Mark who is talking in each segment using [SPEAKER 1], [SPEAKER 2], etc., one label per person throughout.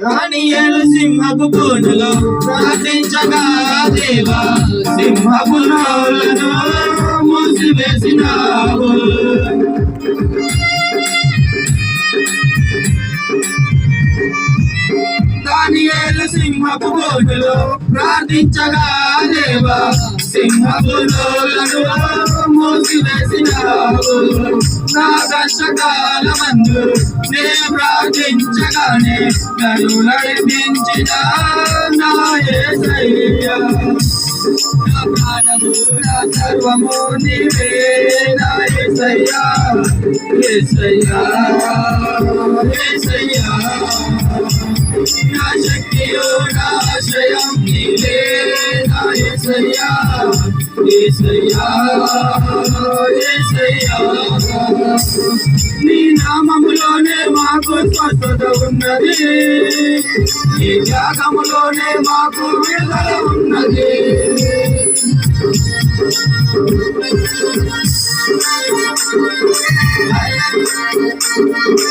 [SPEAKER 1] దానియలు సింహపు కోనలో ప్రార్థించగా దేవా సింహపు నోలను మూసివేసినావు. దానియలు సింహపు కోటలో ప్రార్థించగా దేవా సింహపు మూసివేసినావు నా కష్టకాలమందు నే ప్రార్థించగానే నన్ను నడిపించిన నా ప్రాణము నా సర్వము నీవే నా శక్తియో నా ఆశ్రయం నా యేసయ్యా యేసయ్యా నీ నామములోనే మాకు స్వస్థత ఉన్నది నీ త్యాగములోనే మాకు విడుదల ఉన్నది Thank you.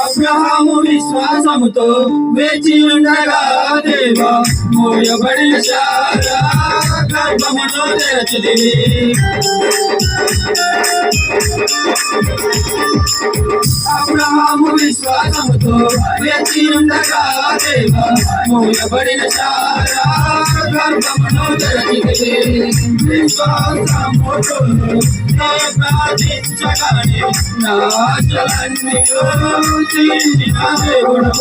[SPEAKER 1] అబ్రహాము విశ్వాసముతో వేచి ఉండగా దేవా మోయబడి శారా గర్భమును తెరచిదివి అబ్రహాము విశ్వాసముతో వేచి ఉండగా దేవా మోయబడిన శారా గర్భమును తెరచిదివి విశ్వాసముతో ప్రార్థించగానే నా ఆశలన్నీ తీర్చిన దేవుడు.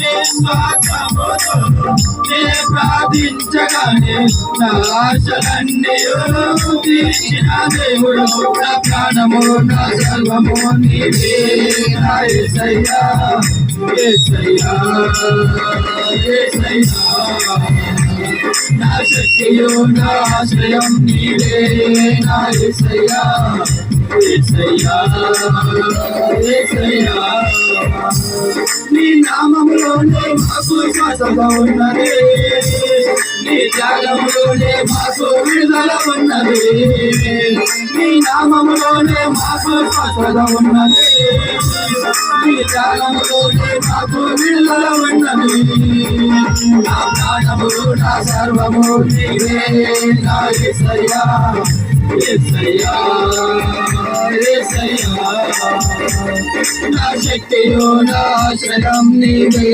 [SPEAKER 1] విశ్వాసముతో ప్రార్థించగానే నా ఆశలన్నీ తీర్చిన దేవుడు. ప్రాణము నా సర్వము నీవే నా నా శక్తియు నా ఆశ్రయం నీవే నా నీ నామములోనే మాకు శ్వాసత ఉన్నది. నీ త్యాగములోనే మాకు విడుదల ఉన్నది. నీ నామములోనే మాకు శ్వాసత ఉన్నది. నీ త్యాగములోనే మాకు విడుదల ఉన్నది. నా ప్రాణము నా సర్వము నీవే నా యేసయ్యా నా శక్తియో నా ఆశ్రయం నీవే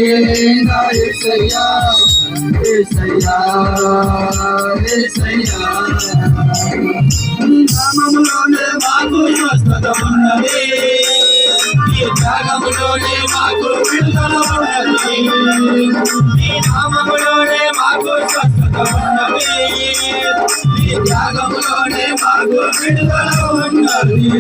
[SPEAKER 1] నా యేసయ్యా యేసయ్యా యేసయ్యా నీ నామములోనే మాకు స్వస్థత ఉన్నది నీ త్యాగములోనే మాకు విడుదల ఉన్నది నీ నామములోనే మాకు స్వస్థత ఉన్నది నీ త్యాగములోనే మాకు విడుదల ఉన్నది